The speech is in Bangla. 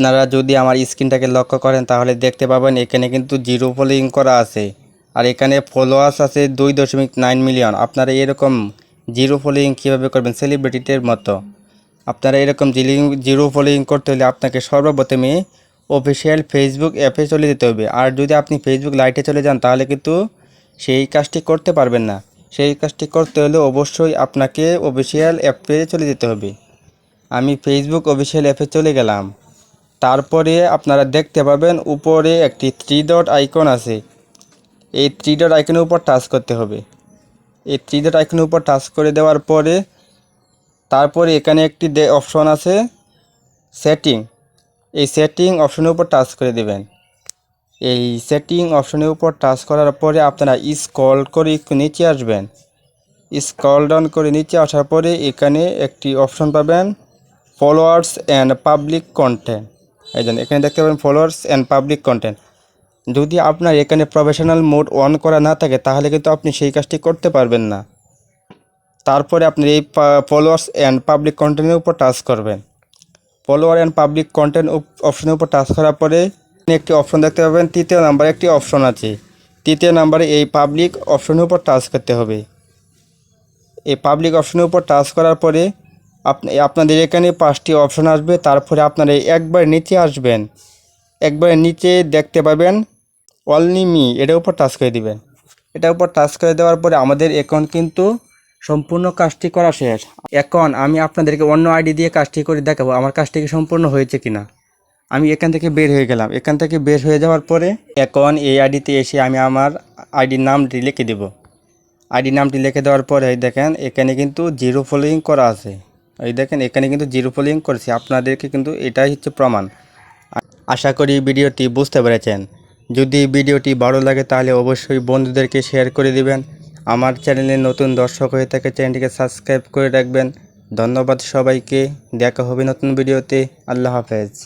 আপনারা যদি আমার স্ক্রিনটাকে লক্ষ্য করেন, তাহলে দেখতে পাবেন এখানে কিন্তু জিরো ফলোয়িং করা আছে। আর এখানে ফলোয়ার্স আছে দুই দশমিক নাইন মিলিয়ন আপনারা এরকম জিরো ফলোয়িং কীভাবে করবেন সেলিব্রিটিদের মতো? আপনারা এরকম জিলিং জিরো ফলোয়িং করতে হলে আপনাকে সর্বপ্রথমে অফিসিয়াল ফেসবুক অ্যাপে চলে যেতে হবে। আর যদি আপনি ফেসবুক লাইটে চলে যান, তাহলে কিন্তু সেই কাজটি করতে পারবেন না। সেই কাজটি করতে হলে অবশ্যই আপনাকে অফিসিয়াল অ্যাপে চলে যেতে হবে। আমি ফেসবুক অফিসিয়াল অ্যাপে চলে গেলাম। তারপরে আপনারা দেখতে পাবেন উপরে একটি থ্রি ডট আইকন আছে। এই থ্রি ডট আইকনের উপর টাচ করতে হবে। এই থ্রি ডট আইকনের উপর টাচ করে দেওয়ার পরে তারপরে এখানে একটি অপশন আছে সেটিং এই সেটিং অপশনের উপর টাচ করে দেবেন। এই সেটিং অপশনের উপর টাচ করার পরে আপনারা স্ক্রল করে একটু নিচে আসবেন। স্ক্রল ডাউন করে নিচে আসার পরে এখানে একটি অপশন পাবেন ফলোয়ার্স অ্যান্ড পাবলিক কন্টেন্ট এই জন্য এখানে দেখতে পাবেন ফলোয়ার্স অ্যান্ড পাবলিক কন্টেন্ট যদি আপনার এখানে প্রফেশনাল মোড অন করা না থাকে, তাহলে কিন্তু আপনি সেই কাজটি করতে পারবেন না। তারপরে আপনি এই ফলোয়ার্স অ্যান্ড পাবলিক কন্টেন্টের উপর টাচ করবেন। ফলোয়ার অ্যান্ড পাবলিক কন্টেন্ট অপশনের উপর টাচ করার পরে একটি অপশন দেখতে পাবেন, তৃতীয় নাম্বারে একটি অপশন আছে। তৃতীয় নাম্বারে এই পাবলিক অপশনের উপর টাচ করতে হবে। এই পাবলিক অপশনের উপর টাচ করার পরে আপনাদের এখানে পাঁচটি অপশন আসবে, তারপরে আপনারা একবার নিচে আসবেন। একবার নিচে দেখতে পাবেন অনলি মি এটার উপর টাচ করে দিবেন। এটার উপর টাচ করে দেওয়ার পরে আমাদের অ্যাকাউন্ট কিন্তু সম্পূর্ণ কাজটি করা শেষ। এখন আমি আপনাদেরকে অন্য আইডি দিয়ে কাজটি করে দেখাবো, আমার কাজটি কি সম্পূর্ণ হয়েছে কিনা। আমি এখান থেকে বের হয়ে গেলাম। এখান থেকে বের হয়ে যাওয়ার পরে এখন এই আইডিতে এসে আমি আমার আইডির নামটি লিখে দেব। আইডি নামটি লিখে দেওয়ার পরে দেখেন, এখানে কিন্তু জিরো ফলোয়িং করা আছে। এই দেখেন, এখানে কিন্তু জিরো ফলোয়িং করেছি। আপনাদেরকে কিন্তু এটাই হচ্ছে প্রমাণ। আশা করি ভিডিওটি বুঝতে পেরেছেন। যদি ভিডিওটি ভালো লাগে, তাহলে অবশ্যই বন্ধুদেরকে শেয়ার করে দিবেন। আমার চ্যানেলে নতুন দর্শক হয়ে থাকে চ্যানেলটিকে সাবস্ক্রাইব করে রাখবেন। ধন্যবাদ সবাইকে। দেখা হবে নতুন ভিডিওতে। আল্লাহ হাফেজ।